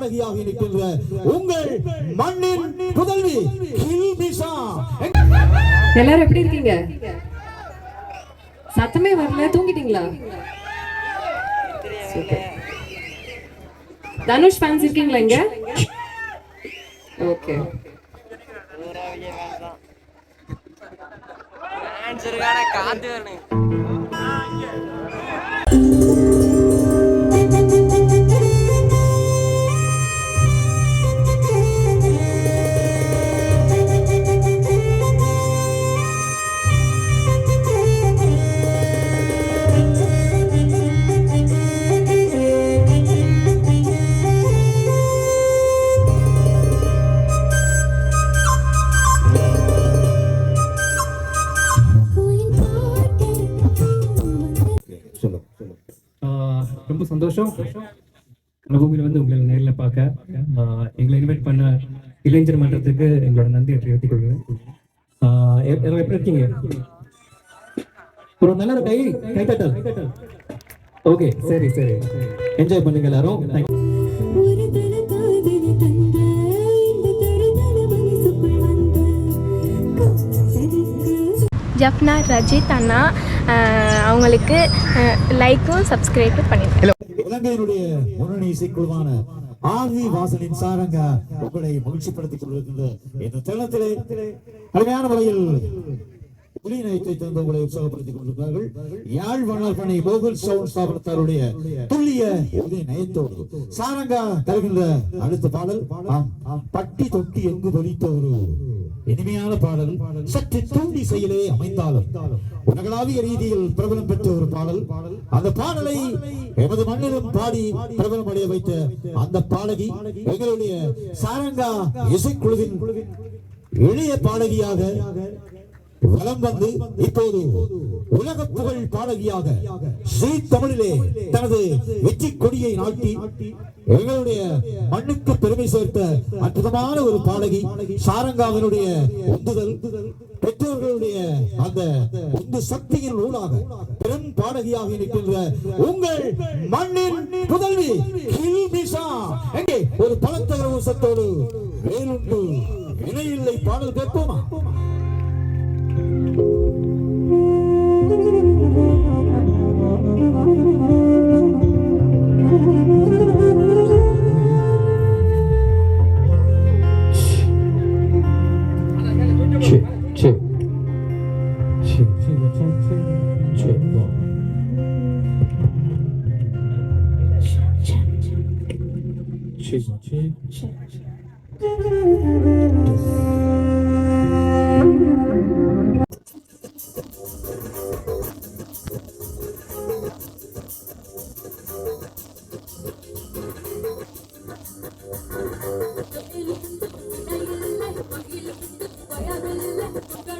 பாடகியாக இருக்கின்ற உங்கள் மண்ணின் புதல்வி கில்பிஷா. எல்லாரும் எப்படி இருக்கீங்க? சத்தமே வரல தூங்கிட்டீங்களா. தனுஷ் ஃபேன்ஸ் இருக்கீங்களா இங்க? ஓகே. காத்து வேணும் சந்தோஷம் கனபூமியில் வந்து உங்களை நேரில் பார்க்க எங்களை இன்வைட் பண்ண இளைஞர் மன்றத்துக்கு எங்களோட நன்றி தெரிவித்துக் கொள்கிறேன். எப்படி இருக்கீங்க? ஒரு நல்ல கை கை தட்டல். ஓகே சரி சரி. என்ஜாய் பண்ணுங்க எல்லாரும். காதலுக்கு ஜப்னா ரஜித் அண்ணா அவங்களுக்கு லைக்கும் சப்ஸ்கிரைபும் பண்ணிடுங்க இலங்கையினுடைய முன்னணி இசைக்குழுவான ஆர்வி வாசலின் சாரங்க உங்களை மகிழ்ச்சிப்படுத்திக் கொண்டிருக்கின்ற இந்த தருணத்திலே அருமையான முறையில் புலிநயத்தை தந்து உங்களை உற்சாகப்படுத்திக் கொண்டிருக்கிறார்கள். யாழ் வண்ணார்பணி கோகுல் சவுண்ட் ஸ்தாபனத்தாருடைய துல்லிய உதய நயத்தோடு சாரங்கா தருகின்ற அடுத்த பாடல் பட்டி தொட்டி எங்கு பொறித்த ஒரு இனிமையான பாடல் சற்று தூண்டி செயலே அமைந்தாலும் உலகளாவிய ரீதியில் பிரபலம் பெற்ற ஒரு பாடல். அந்த பாடலை எமது மண்ணிலும் பாடி பிரபலம் அடைய வைத்த அந்த பாடகி எங்களுடைய சாரங்கா இசைக்குழுவின் எளிய பாடகியாக வலம் வந்து இப்போது உலக புகழ் பாடகியாக ஸ்ரீ தமிழிலே தனது வெற்றி கொடியை நாட்டி எங்களுடைய மண்ணுக்கு பெருமை சேர்த்த அற்புதமான ஒரு பாடகி சாரங்காவினுடைய உந்துதல் பெற்றோர்களுடைய அந்த உந்து சக்தியின் ஊடாக பெரும் பாடகியாக இருக்கின்ற உங்கள் மண்ணின் புதல்வி கில்பிஷா. எங்கே? ஒரு பலத்தகர ஊசத்தோடு வேலுண்டு இணையில்லை. பாடல் கேட்போமா? Thank you. Okay.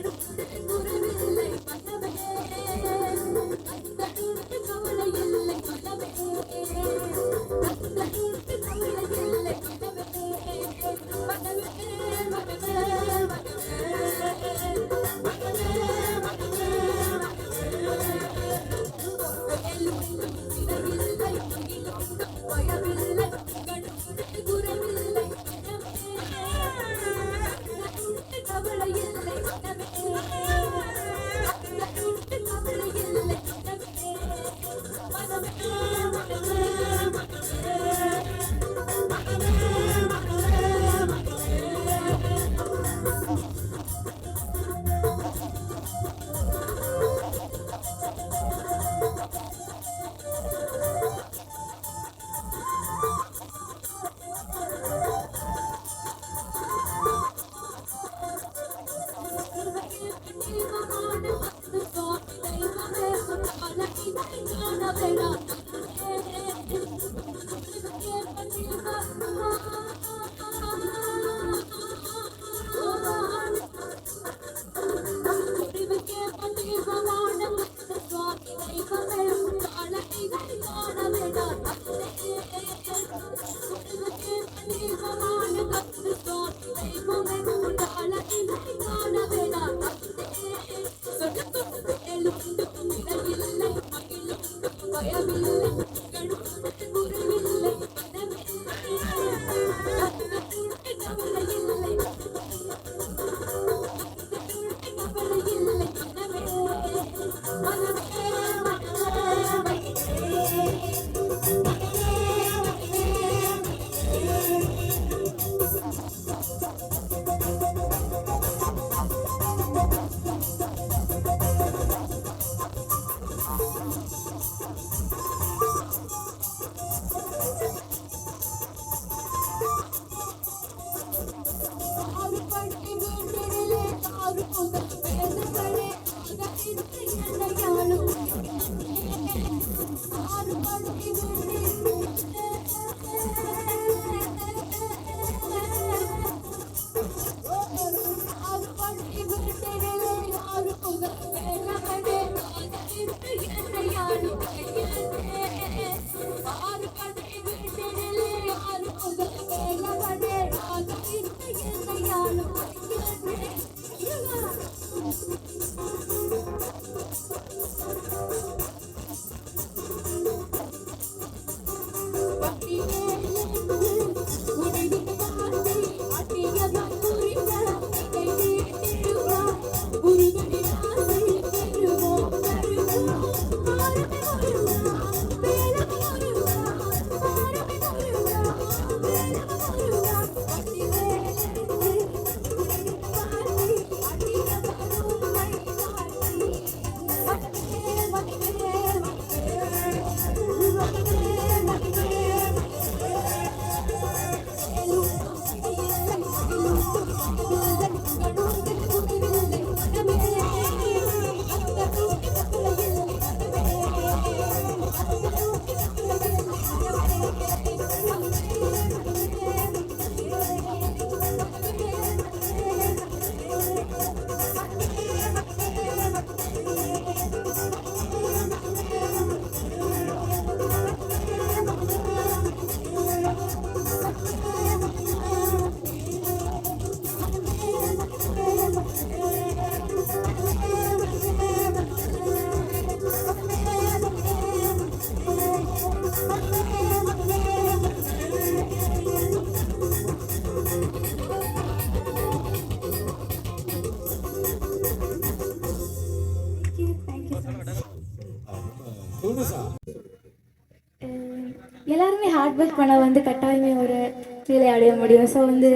ஒர்க் பண்ண வந்து கட்டாயமே ஒரு ஃபீலை அடைய முடியும். ஸோ வந்து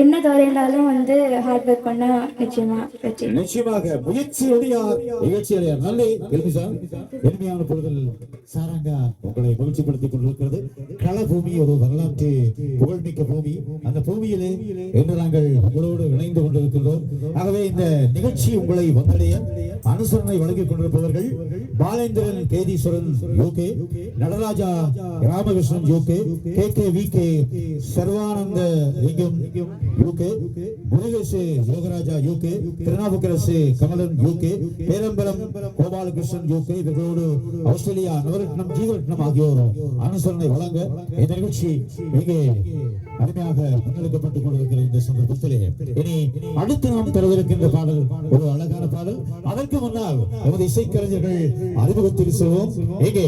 என்ன தவறைனாலும் வந்து ஹார்ட் ஒர்க் பண்ணா நிச்சயமா வெற்றி. நிச்சயமாக முயற்சி அடையார் நிகழ்ச்சி அடையார் நல்ல கேள்வி சார் எளிமையான பொழுதில் சாரங்கா உங்களை மகிழ்ச்சிப்படுத்திக் கொண்டிருக்கிறது. களபூமி ஒரு வரலாற்று புகழ்மிக்க பூமி. அந்த பூமியிலே இன்று நாங்கள் உங்களோடு இணைந்து கொண்டிருக்கின்றோம். ஆகவே இந்த நிகழ்ச்சி உங்களை வந்தடைய அனுசரணை வழங்கிக் கொண்டிருப்பவர்கள் Balendran Ketheeswaran UK Nadarajah Ramakrishnan UK K K V K Sarvanandalingam UK Murugesh Yogaraja UK Thirunavukkarasu Kamalan UK Perampalam Gopalakrishnan UK இவர்களோடு ஆஸ்திரேலியா நவரத்னம் ஜீவரத்னம் ஆகியோர் அனுசரணை வழங்க இந்த நிகழ்ச்சி மிக அருமையாக முன்னெடுக்கப்பட்டுக் கொண்டிருக்கிற இந்த சந்தர்ப்பத்திலே. இனி அடுத்து நாம் பெறவிருக்கின்ற பாடல் ஒரு அழகான பாடல். அதற்கு முன்னால் நமது இசைக்கலைஞர்கள் அறிமுகத்தில் செல்வோம். இங்கே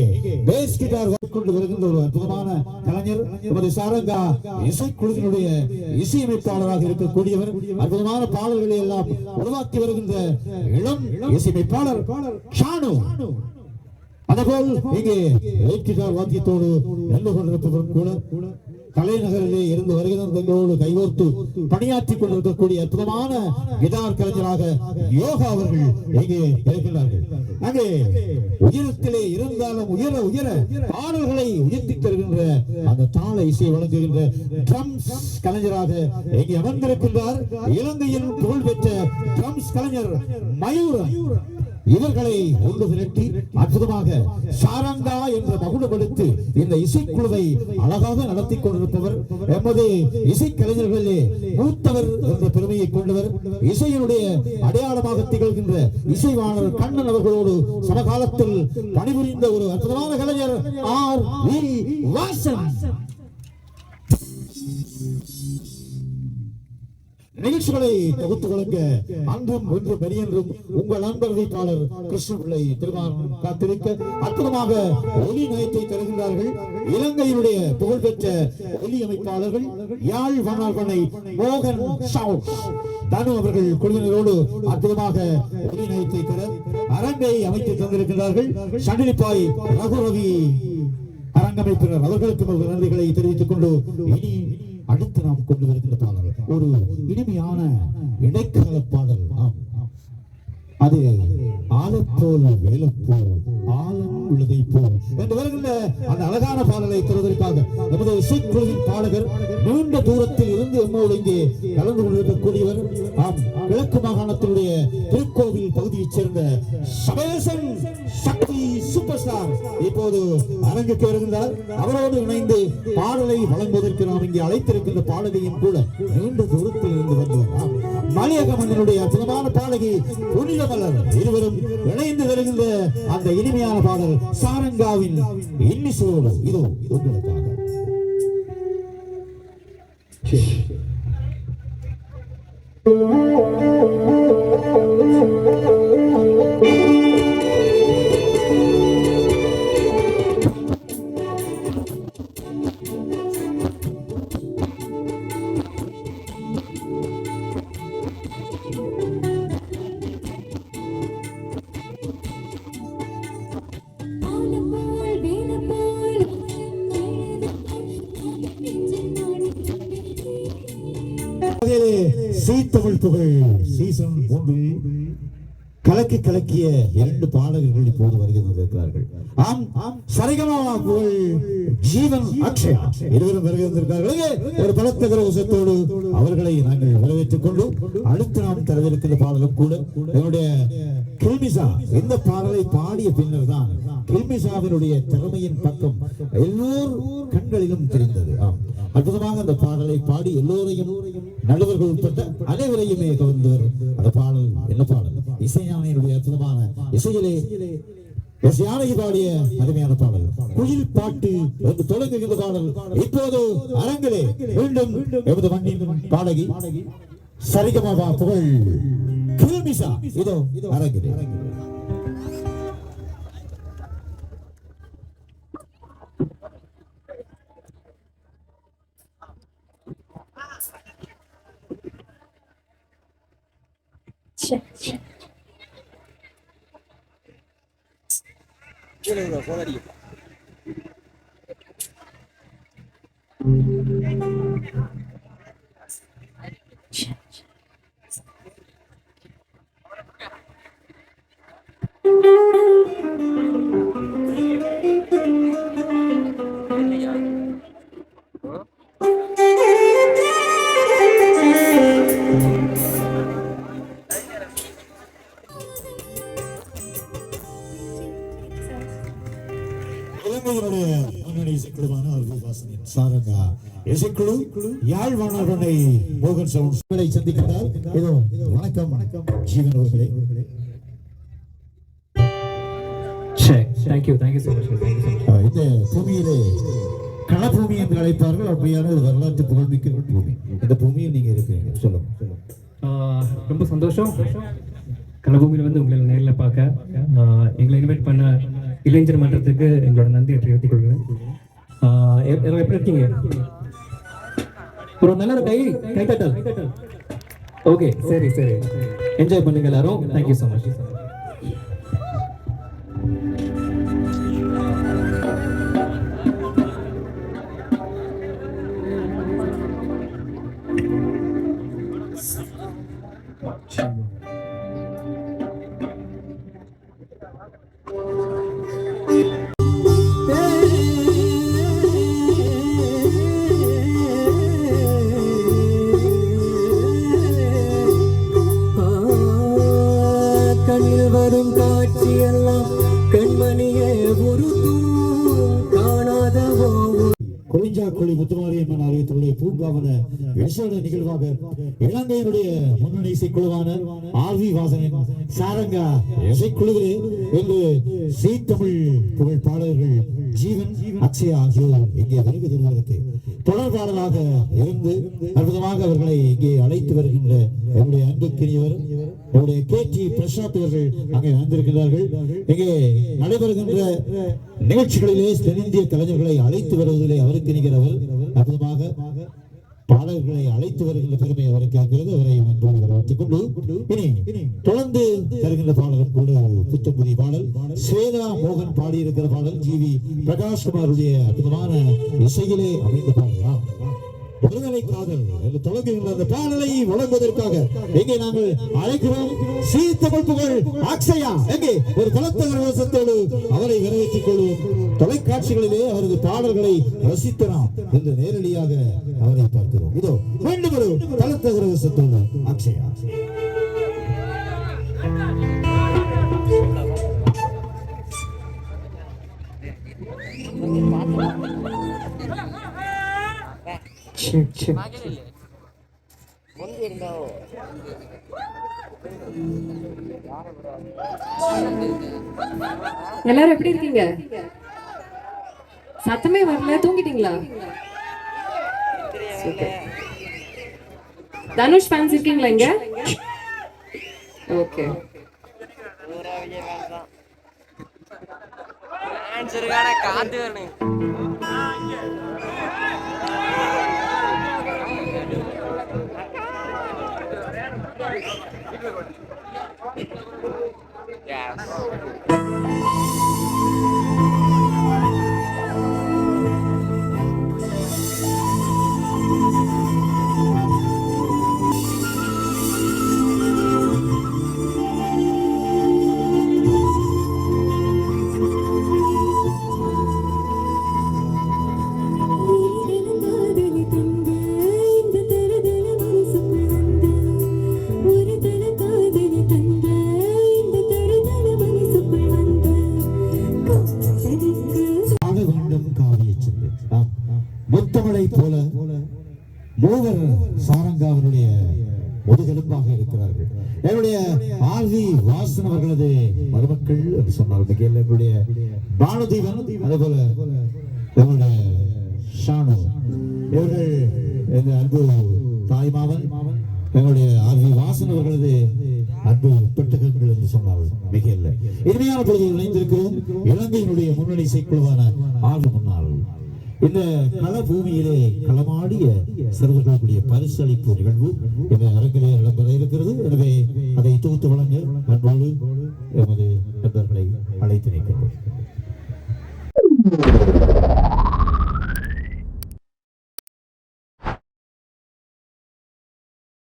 பேஸ் கிட்டார் கொண்டு வருகின்ற ஒரு அற்புதமான கலைஞர் நமது சாரங்கா இசைக்குழுவினுடைய இசையமைப்பு எழுத்தாளராக இருக்கக்கூடியவர் அற்புதமான பாடல்களை எல்லாம் உருவாக்கி வருகின்ற இளம் இசையமைப்பாளர் ஷானு. அதுபோல் இங்கே லைட் கிட்டார் கொண்டிருப்பவர் நின்று கூட தலைநகரிலே இருந்து வருகிறோம் எங்களோடு கைகோர்த்து பணியாற்றிக் கொண்டிருக்கக்கூடிய அற்புதமான கிதார் கலைஞராக யோகா அவர்கள் இங்கே இருக்கின்றார்கள்? அங்கே உயரத்திலே இருந்தாலும் உயர உயர பாடல்களை உயர்த்தி தருகின்ற அந்த தாள இசையை வழங்குகின்ற ட்ரம்ஸ் கலைஞராக இங்கே அமர்ந்திருக்கின்றார்? இலங்கையின் புகழ்பெற்ற ட்ரம்ஸ் கலைஞர் மயூரன். இவர்களை ஒன்று திரட்டி அற்புதமாக சாரங்கா என்ற மகுடப்படுத்தி இந்த இசைக்குழுவை அழகாக நடத்தி கொண்டிருப்பவர் எமது இசைக்கலைஞர்களிலே மூத்தவர் என்ற பெருமையை கொண்டவர். இசையினுடைய அடையாளமாக திகழ்கின்ற இசைவாணர் கண்ணன் அவர்களோடு சமகாலத்தில் பணிபுரிந்த ஒரு அற்புதமான கலைஞர் ஆர் வி வாசன். நிகழ்ச்சிகளை தொகுத்து கொடுக்க அன்றும் ஒன்று பெரியன்றும் உங்கள் நண்பர் வைப்பாளர் கிருஷ்ணபிள்ளை திருமான் காத்திருக்க அற்புதமாக ஒலி நயத்தை தருகின்றார்கள். இலங்கையினுடைய புகழ்பெற்ற ஒலி அமைப்பாளர்கள் யாழ் வண்ணார்பனை மோகன் தனு அவர்கள் குழுவினரோடு அற்புதமாக ஒலி நயத்தை தர அரங்கை அமைத்து தந்திருக்கிறார்கள் சண்டிலிப்பாய் ரகுரவி அரங்கமைப்பினர் அவர்களுக்கும் நன்றிகளை தெரிவித்துக் கொண்டு இனி அடுத்து நாம் கொண்டு வருகின்ற ஒரு இனிமையான இடைக்கால பாடல் அது ஆலப்போல் வேலப்போல் ஆலம் உள்ளதை போல் என்று வருகின்ற அந்த அழகான பாடலை தருவதற்காக நமது இசைக்குழுவின் பாடகர் நீண்ட தூரத்தில் இருந்து எம்மோடு இங்கே கலந்து கொண்டிருக்கக்கூடியவர். ஆம். கிழக்கு மாகாணத்தினுடைய பகுதியைச் சபேசன் சக்தி சூப்பர் ஸ்டார் இப்போது அரங்குக்கு வருகின்றார் அவரோடு இணைந்து பாடலை வழங்குவதற்கு நாம் இங்கே அழைத்திருக்கின்ற பாடகையும் கூட நீண்ட தூரத்தில் இருந்து வந்தவர் மலையக மன்னனுடைய அற்புதமான பாடகி புனிதமலர் இருவரும் இணைந்து வருகின்ற அந்த இனிமையான பாடல் சாரங்காவின் இன்னிசையோடு இதோ உங்களுக்காக. ஆலப்போல் தேசம் மூன்றில் கலக்கி கலக்கிய இரண்டு பாடகர்கள் இப்போது ஆம் புகழ் ஜீவன் அக்ஷயா இருவரும் வருகை வந்திருக்கார்கள் ஒரு பலத்த கரவசத்தோடு அவர்களை நாங்கள் வரவேற்றுக் கொண்டு அடுத்து நாம் தரவிருக்கிற பாடலும் கூட என்னுடைய கில்மிசா இந்த பாடலை பாடிய பின்னர் தான் கில்மிசாவினுடைய திறமையின் பக்கம் எல்லோர் கண்களிலும் தெரிந்தது. ஆம். அற்புதமாக அந்த பாடலை பாடி எல்லோரையும் நடுவர்கள் உட்பட்ட அனைவரையுமே கவர்ந்தவர். அந்த பாடல் என்ன பாடல்? இசையானையினுடைய அற்புதமான இசையிலே எஸ் யானகி பாடிய அருமையான பாடல். குயில் பாட்டு என்று தொடங்குகின்ற பாடல். இப்போது அரங்கிலே மீண்டும் எமது மண்ணின் பாடகி சரிகமாபா புகழ். கில்மிசா இதோ அரங்கிலே. Check, check. சரி சரி இலங்கையினுடைய மோகன் சவுண்ட்ஸ்களை சந்திக்கிறார் இதோ வணக்கம் வணக்கம். ஜீவன் அவர்களே. இந்த பூமியிலே களபூமி என்று அழைப்பார்கள். அப்படியான ஒரு வரலாற்று புகழ்மிக்க ஒரு பூமி. இந்த பூமியில் நீங்க இருக்கிறீங்க. சொல்லுங்க. ரொம்ப சந்தோஷம். கலபூமியில் வந்து உங்களை நேரில் பார்க்க. எங்களை இன்வைட் பண்ண இளைஞர் மன்றத்துக்கு எங்களோட நன்றியை தெரிவித்துக் கொள்கிறேன். எப்படி இருக்கீங்க? ஒரு நல்ல கை கை தட்டல். ஓகே சரி சரி. என்ஜாய் பண்ணுங்க எல்லாரும். Thank you so much Kurinchakkuli Muthumariamman ஆலயத்தினுடைய பூங்காவன விசேட நிகழ்வாக இலங்கையினுடைய முன்னணி இசைக்குழுவான ஆர் வி வாசனின் சாரங்கா இசைக்குழுவிலே இன்று சீத்தமிழ் புகழ் பாடல்கள் ஜீவன் அக்ஷயா ஆகியோர் இங்கே வருகை தருவதற்கு தொடர்பாளராக இருந்து அற்புதமாக அவர்களை இங்கே அழைத்து வருகின்ற என்னுடைய அன்புக்கினியவர் என்னுடைய கே டி பிரசாத் அவர்கள் அங்கே வந்திருக்கிறார்கள் இங்கே நடைபெறுகின்ற நிகழ்ச்சிகளிலே தென்னிந்திய கலைஞர்களை அழைத்து வருவதிலே அவருக்கு நிகரவர் அற்புதமாக பாடல்களை அழைத்து வருகின்ற பெருமை அவருக்கு இருக்கிறது. அவரை அன்போடு வரவேற்றுக் கொண்டு இனி தொடர்ந்து தருகின்ற பாடலும் கூட புத்தம் புதிய பாடல் ஸ்வேதா மோகன் பாடியிருக்கிற பாடல் ஜி வி பிரகாஷ்குமாருடைய அற்புதமான இசையிலே அமைந்த பாடலாம் விடுதலை காதல் என்று தொடங்குகின்ற அந்த பாடலை வழங்குவதற்காக எங்கே நாங்கள் அழைக்கிறோம்? சீர்த்தமிழ் புகழ் அக்ஷயா எங்கே? ஒரு பலத்த கரவசத்தோடு அவரை வரவேற்றுக் கொள்வோம். தொலைக்காட்சிகளிலே அவரது பாடல்களை ரசித்தலாம் என்று நேரடியாக அவரை பார்க்கிறோம். இதோ மீண்டும் ஒரு பலத்த கரவசத்தோடு அக்ஷயா எல்லாரும் எப்படி இருக்கீங்க? சத்தமே வரல தூங்கிட்டீங்களா? தனுஷ் ஃபேன்ஸ் இருக்கீங்களா இங்க? ஓகே காத்து வரணும் Yes. எங்கள் அன்பு தாய்மாவன் எங்களுடைய ஆர்வி வாசன் அவர்களது அன்பு பெட்டகங்கள் என்று சொன்னார்கள். மிக இல்லை இனிமையான பொழுது இணைந்திருக்கிறோம். இலங்கையினுடைய முன்னணி இசைக்குழுவான ஆறு முன்னாள். இந்த கள பூமியிலே களமாடிய சிறுவர்களுடைய பரிசளிப்பு நிகழ்வு இந்த அரங்கிலே இடம்பெற இருக்கிறது. எனவே அதை தொகுத்து வழங்க அன்போடு எமது